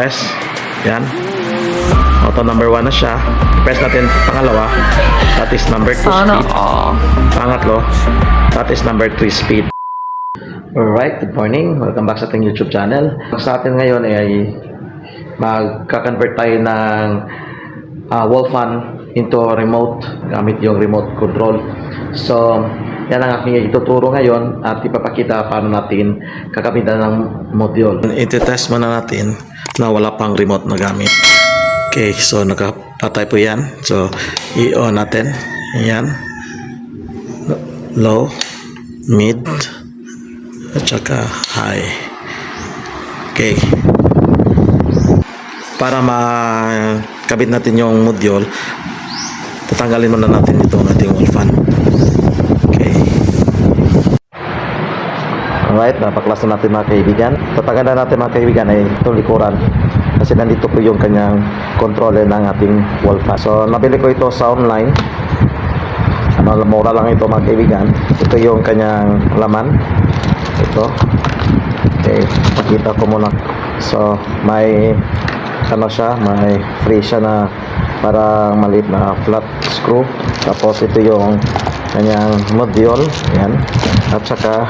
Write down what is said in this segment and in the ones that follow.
Press. Yan. Auto number 1 na siya. Press natin pangalawa. That is number 2 Sana speed. all. Pangatlo. That is number 3 speed. Alright, good morning. Welcome back sa ating YouTube channel. Sa atin ngayon ay magka-convert tayo ng uh, wall fan into remote gamit yung remote control. So, yan ang aking ituturo ngayon at ipapakita paano natin kakamitan ng module. Iti-test muna natin na wala pang remote na gamit. Okay, so nakapatay po yan. So, i-on natin. Yan. Low, mid, at saka high. Okay. Para makabit natin yung module, tatanggalin muna natin itong ating wall fan. Okay. Alright, napaklas na natin mga kaibigan. Tatanggalan natin mga kaibigan ay itong likuran. Kasi nandito po yung kanyang controller ng ating wall fan. So, nabili ko ito sa online. Ano, mura lang ito mga kaibigan. Ito yung kanyang laman. Ito. Okay, pakita ko muna. So, may ano siya, may free siya na parang maliit na flat screw. Tapos ito yung kanyang module. Yan. At saka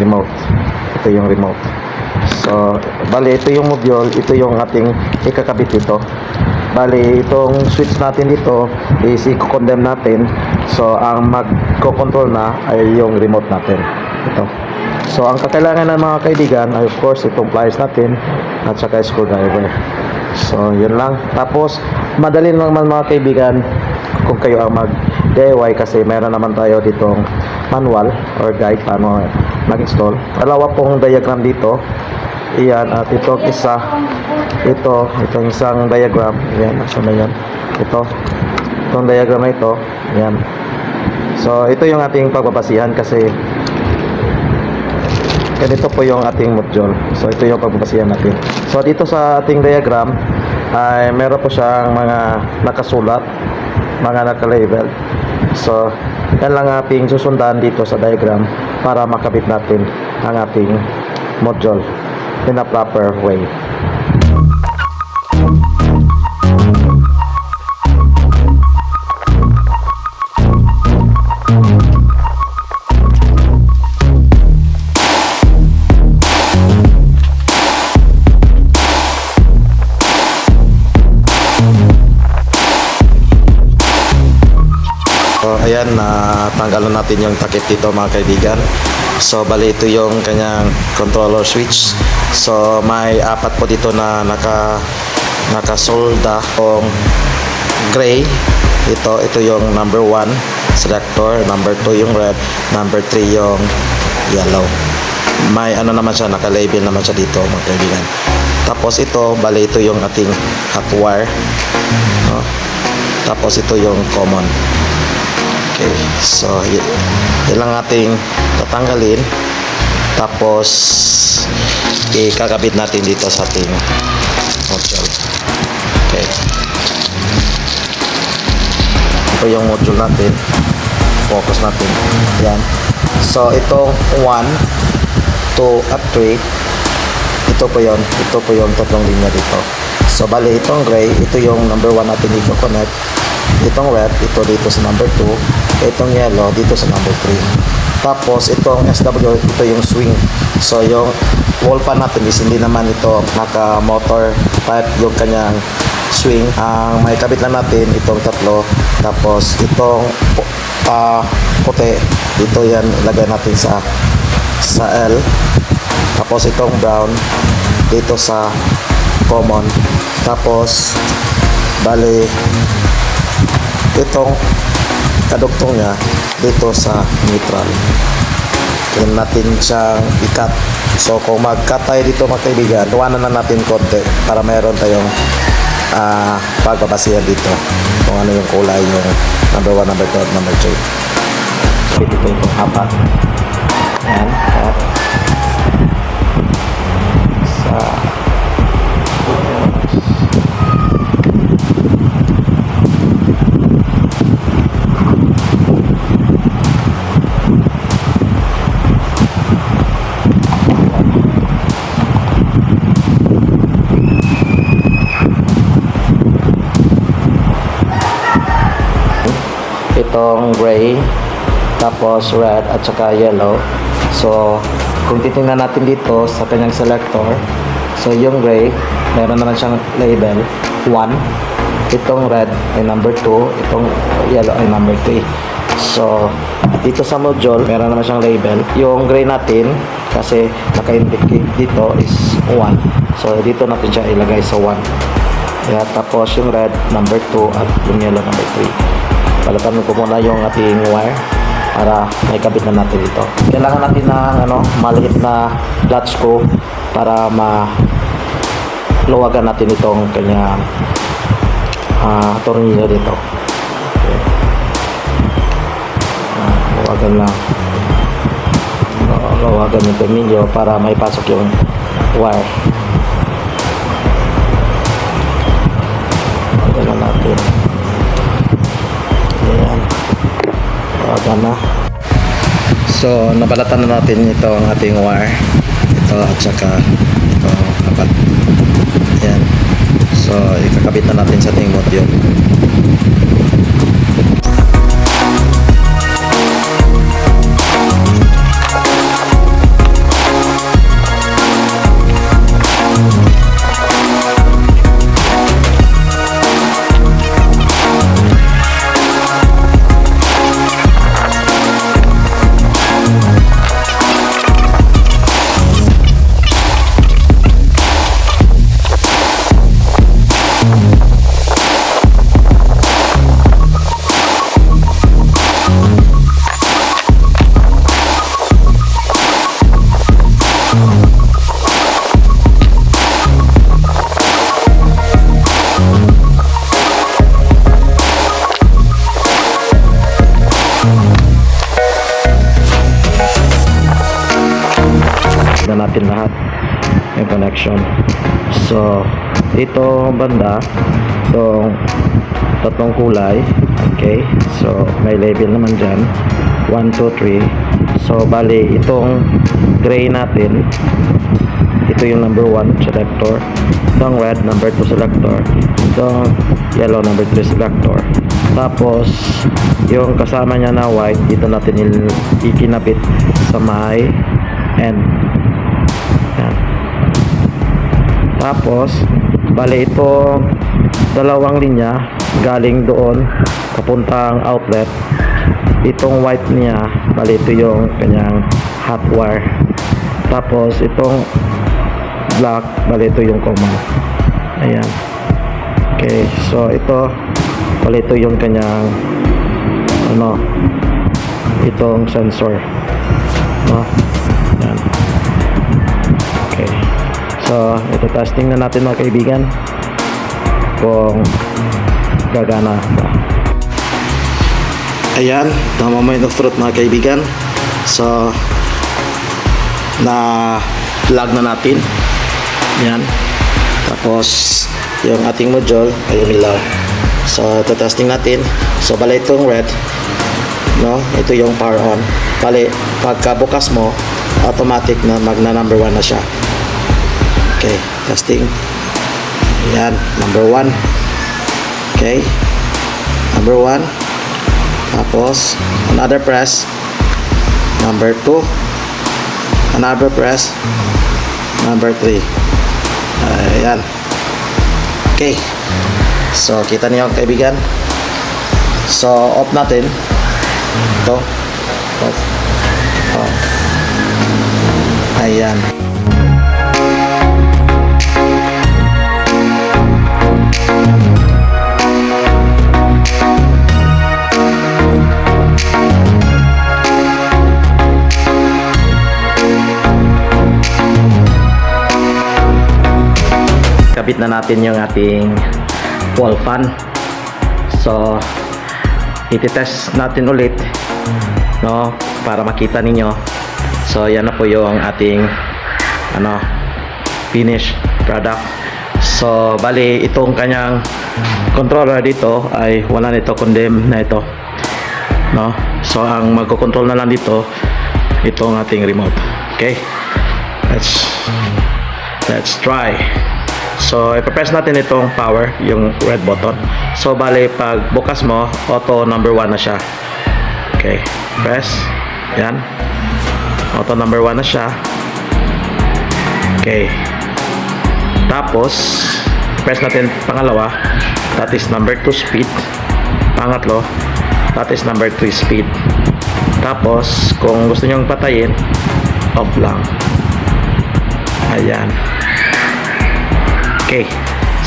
remote. Ito yung remote. So, bali ito yung module, ito yung ating ikakabit dito. Bali, itong switch natin dito is i-condemn natin. So, ang mag-control na ay yung remote natin. Ito. So, ang kakailangan ng mga kaibigan ay of course itong pliers natin at saka screwdriver. So, yun lang. Tapos, madali naman mga kaibigan kung kayo ang mag-DIY kasi meron naman tayo ditong manual or guide paano mag-install. Dalawa pong diagram dito. Iyan at itong isa ito, itong isang diagram. Yan, nasa na yan. Ito. Itong diagram na ito. Yan. So, ito yung ating pagbabasihan kasi ganito po yung ating module. So, ito yung pagbabasihan natin. So, dito sa ating diagram ay meron po siyang mga nakasulat, mga nakalabel. So, yan lang ating susundan dito sa diagram para makabit natin ang ating module in a proper way. Natanggalan natin yung takip dito mga kaibigan. So, bali ito yung kanyang controller switch. So, may apat po dito na naka nakasolda yung gray. Ito, ito yung number 1 selector, number 2 yung red, number 3 yung yellow. May ano naman siya, naka-label naman siya dito mga kaibigan. Tapos ito, bali ito yung ating hot wire. No? Tapos ito yung common. Okay, so y- yan lang ating tatanggalin. Tapos ikakabit natin dito sa ating module. Okay. Ito yung module natin. Focus natin. Yan. So itong 1, 2 at 3 ito po yon ito po yung tatlong linya dito so bali itong gray ito yung number 1 natin dito connect itong red ito dito sa number 2 itong yellow dito sa number 3 tapos itong SW ito yung swing. So yung wall fan natin is hindi naman ito naka motor type yung kanyang swing. Ang may kabit lang natin itong tatlo. Tapos itong uh, puti. Ito yan ilagay natin sa sa L. Tapos itong brown dito sa common. Tapos bali itong kadugtong niya dito sa neutral. Yan natin siyang ikat. So kung mag-cut tayo dito mga kaibigan, tuwanan na natin konti para mayroon tayong ah pagbabasihan dito kung ano yung kulay yung number 1, number 2, at number 3. Ito itong apat. Yan. At sa gray, tapos red at saka yellow. So, kung titingnan natin dito sa kanyang selector, so yung gray, meron naman siyang label 1. Itong red ay number 2, itong yellow ay number 3. So, dito sa module, meron naman siyang label. Yung gray natin, kasi naka-indicate dito is 1. So, dito natin siya ilagay sa 1. Yeah, tapos yung red, number 2, at yung yellow, number 3. Palatan ko muna yung ating wire para may kabit na natin ito. Kailangan natin ng ano, maliit na flat screw para ma luwagan natin itong kanyang ah tornilyo dito. Okay. Ah, luwagan lang. Lu- Luwagan yung tornilyo para may pasok yung wire. Na. So, nabalatan na natin ito ang ating wire. Ito at saka ito apat. Ayan. So, ikakabit na natin sa ating module. Natin lahat yung connection. So ito banda itong tatlong kulay okay? So may label naman dyan 1, 2, 3 so bali itong gray natin ito yung number 1 selector. Itong red number 2 selector. Itong yellow number 3 selector. Tapos yung kasama niya na white dito natin ikinabit sa may end yan. Tapos, bale ito dalawang linya galing doon papuntang outlet. Itong white niya, bale ito yung kanyang hot wire. Tapos itong black, bale ito yung common. Ayan. Okay, so ito bale ito yung kanyang ano itong sensor. No? Yan. So, ito testing na natin mga kaibigan kung gagana ba. Ayan, tama mo yung fruit mga kaibigan. So, na plug na natin. Yan. Tapos, yung ating module ay umilaw. So, ito testing natin. So, bala itong red. No? Ito yung power on. Bali, pagkabukas mo, automatic na magna number 1 na siya. Okay, testing. Ayan, number 1. Okay. Number 1. Tapos, another press. Number 2. Another press. Number 3. Ayan. Okay. So, kita niyo kaibigan. So, off natin. Ito. Off. Off. Ayan. Kabit na natin yung ating wall fan. So, ititest natin ulit no para makita ninyo. So yan na po yung ating ano finished product. So bali itong kanyang controller dito ay wala nito condemn na ito no. So ang magko-control na lang dito itong ating remote. Okay let's let's try So, ipapress natin itong power, yung red button. So, bali, pag bukas mo, auto number 1 na siya. Okay. Press. Yan. Auto number 1 na siya. Okay. Tapos, press natin pangalawa. That is number 2 speed. Pangatlo, that is number 3 speed. Tapos, kung gusto nyong patayin, off lang. Ayan. Okay.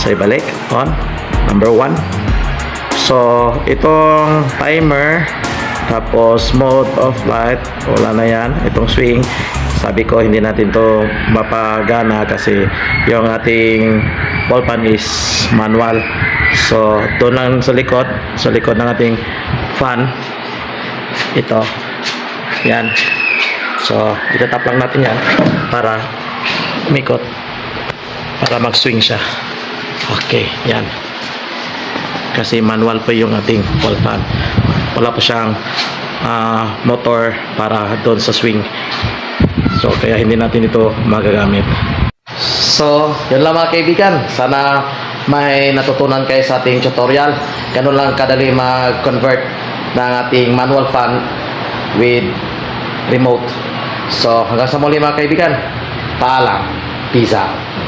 So, ibalik. On. Number 1. So, itong timer, tapos mode of light, wala na yan. Itong swing, sabi ko hindi natin to mapagana kasi yung ating ball pan is manual. So, doon lang sa likod, sa likod ng ating fan, ito, yan. So, itatap lang natin yan para umikot, para mag-swing siya. Okay, yan. Kasi manual pa yung ating wall fan. Wala pa siyang ah, motor para doon sa swing. So kaya hindi natin ito magagamit. So yun lang mga kaibigan. Sana may natutunan kayo sa ating tutorial. Ganun lang kadali mag-convert ng ating manual fan with remote. So hanggang sa muli mga kaibigan. Paalam. Peace out